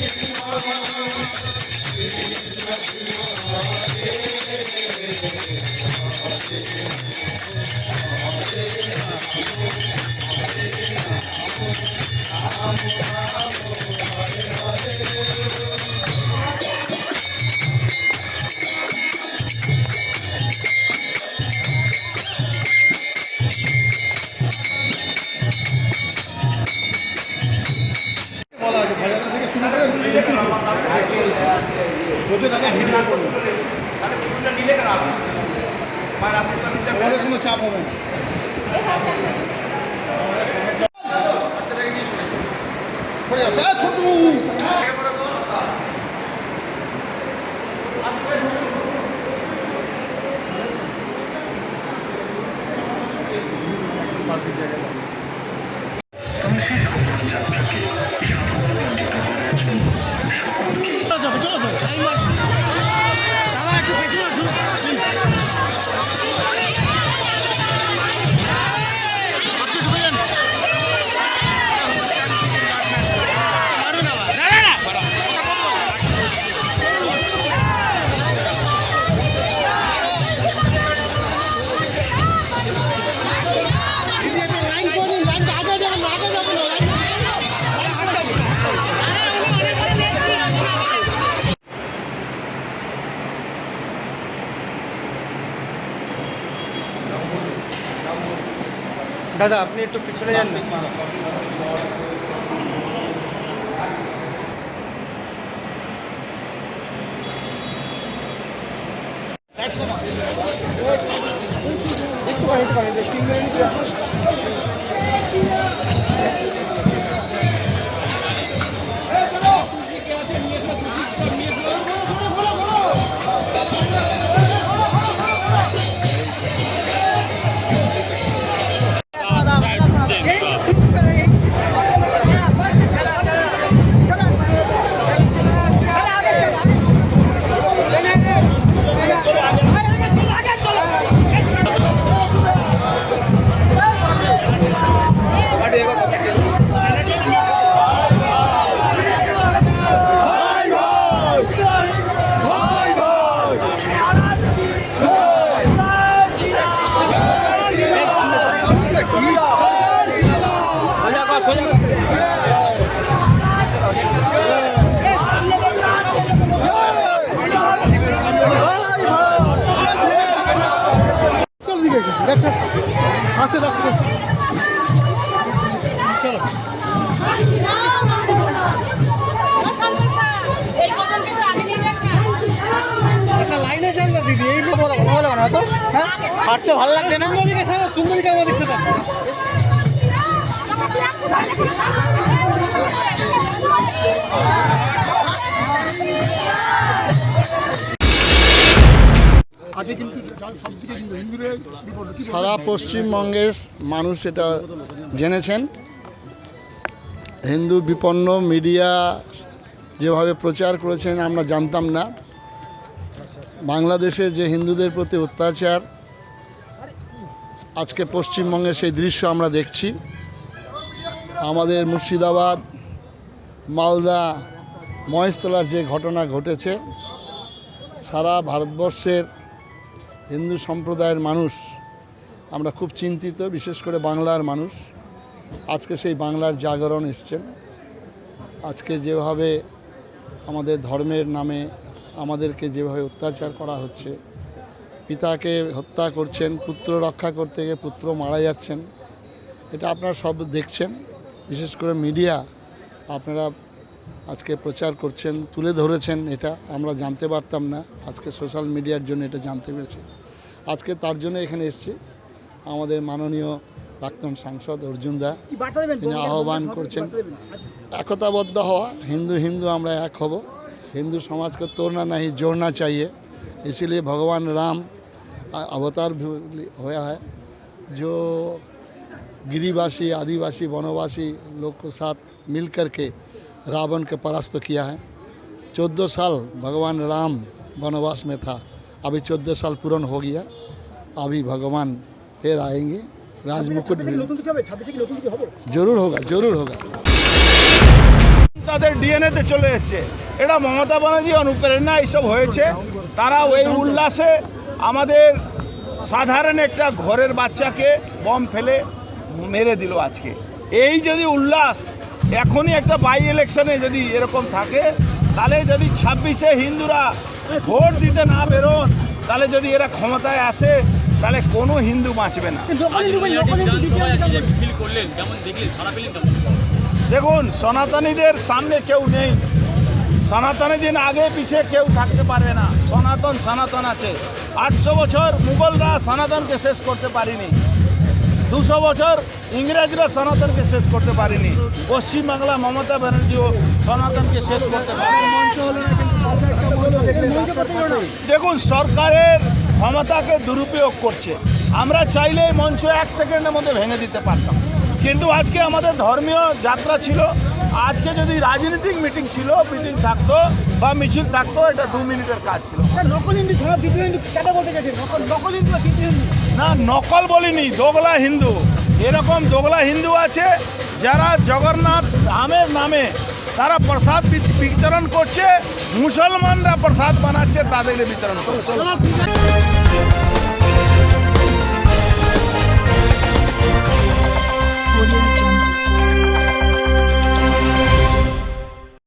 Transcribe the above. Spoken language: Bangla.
বলা কোনো চাপ হবে না। আহ, ছোট্টু! দাদা আপনি একটু পিছনে যান না চল দিকে লেফট আস্তে আস্তে আস্তে চলো লাইনে যান না, দিদি। এই বলা না তো হ্যাঁ? হাঁটতে ভালো লাগছে না? সুন্দরীকে খাব সুন্দরীকে দেখতে সারা পশ্চিমবঙ্গের মানুষ এটা জেনেছেন। হিন্দু বিপন্ন মিডিয়া যেভাবে প্রচার করেছেন, আমরা জানতাম না। বাংলাদেশে যে হিন্দুদের প্রতি অত্যাচার, আজকে পশ্চিমবঙ্গে সেই দৃশ্য আমরা দেখছি। আমাদের মুর্শিদাবাদ, মালদা, মহেশতলার যে ঘটনা ঘটেছে, সারা ভারতবর্ষের হিন্দু সম্প্রদায়ের মানুষ, আমরা খুব চিন্তিত, বিশেষ করে বাংলার মানুষ। আজকে সেই বাংলার জাগরণ এসছেন। আজকে যেভাবে আমাদের ধর্মের নামে আমাদেরকে যেভাবে অত্যাচার করা হচ্ছে, পিতাকে হত্যা করছেন, পুত্র রক্ষা করতে গিয়ে পুত্র মারা যাচ্ছেন, এটা আপনারা সব দেখছেন। বিশেষ করে মিডিয়া, আপনারা আজকে প্রচার করছেন, তুলে ধরেছেন এটা, আমরা জানতে পারতাম না। আজকে সোশ্যাল মিডিয়ার জন্য এটা জানতে পেরেছি। আজকে তার জন্য এখানে এসেছি আমাদের মাননীয় প্রাক্তন সাংসদ অর্জুন দা তিনি আহ্বান করছেন একতাবদ্ধ হওয়া হিন্দু হিন্দু আমরা এক হব हिंदू समाज को तोड़ना नहीं जोड़ना चाहिए इसीलिए भगवान राम अ- अवतार भी होया है जो गिरिवासी आदिवासी वनवासी लोग के साथ मिल कर के रावण के परास्त किया है चौदह साल भगवान राम वनवास में था अभी चौदह साल पूर्ण हो गया अभी भगवान फिर आएंगे राज मुकुट भी নতুন কিছু হবে ছাব্বিশে কি নতুন কিছু হবে जरूर होगा जरूर होगा তাদের ডিএনএতে চলে এসছে এটা মমতা ব্যানার্জি অনুপ্রেরণা এইসব হয়েছে তারা ওই উল্লাসে আমাদের সাধারণ একটা ঘরের বাচ্চাকে বম ফেলে মেরে দিল আজকে এই যদি উল্লাস এখনই একটা বাই ইলেকশনে যদি এরকম থাকে তাহলে যদি ছাব্বিশে হিন্দুরা ভোট দিতে না বেরোন তাহলে যদি এরা ক্ষমতায় আসে তাহলে কোনো হিন্দু বাঁচবে না। দেখুন সনাতনীদের সামনে কেউ নেই। সনাতনী দিন আগে পিছে কেউ থাকতে পারবে না। সনাতন সনাতন আছে। আটশো বছর মুঘলরা সনাতনকে শেষ করতে পারেনি। দুশো বছর ইংরেজরা সনাতনকে শেষ করতে পারেনি। পশ্চিমবাংলা মমতা ব্যানার্জিও সনাতনকে শেষ করতে পারেনি। দেখুন সরকারের ক্ষমতাকে দুরুপয়োগ করছে। আমরা চাইলে মঞ্চ এক সেকেন্ডের মধ্যে ভেঙে দিতে পারতাম। কিন্তু আজকে আমাদের ধর্মীয় যাত্রা ছিল আজকে যদি রাজনৈতিক মিটিং ছিল মিটিং থাকতো বা মিছিল থাকতো এটা দু মিনিটের কাজ ছিল। নকল হিন্দু দ্বিতীয় হিন্দু কেটে বলতে গেছে। নকল নকল হিন্দু দ্বিতীয় হিন্দু? না নকল বলিনি দোগলা হিন্দু। এরকম দোগলা হিন্দু আছে যারা জগন্নাথ ধামের নামে তারা প্রসাদ বিতরণ করছে মুসলমানরা প্রসাদ বানাচ্ছে তাদের বিতরণ করছে।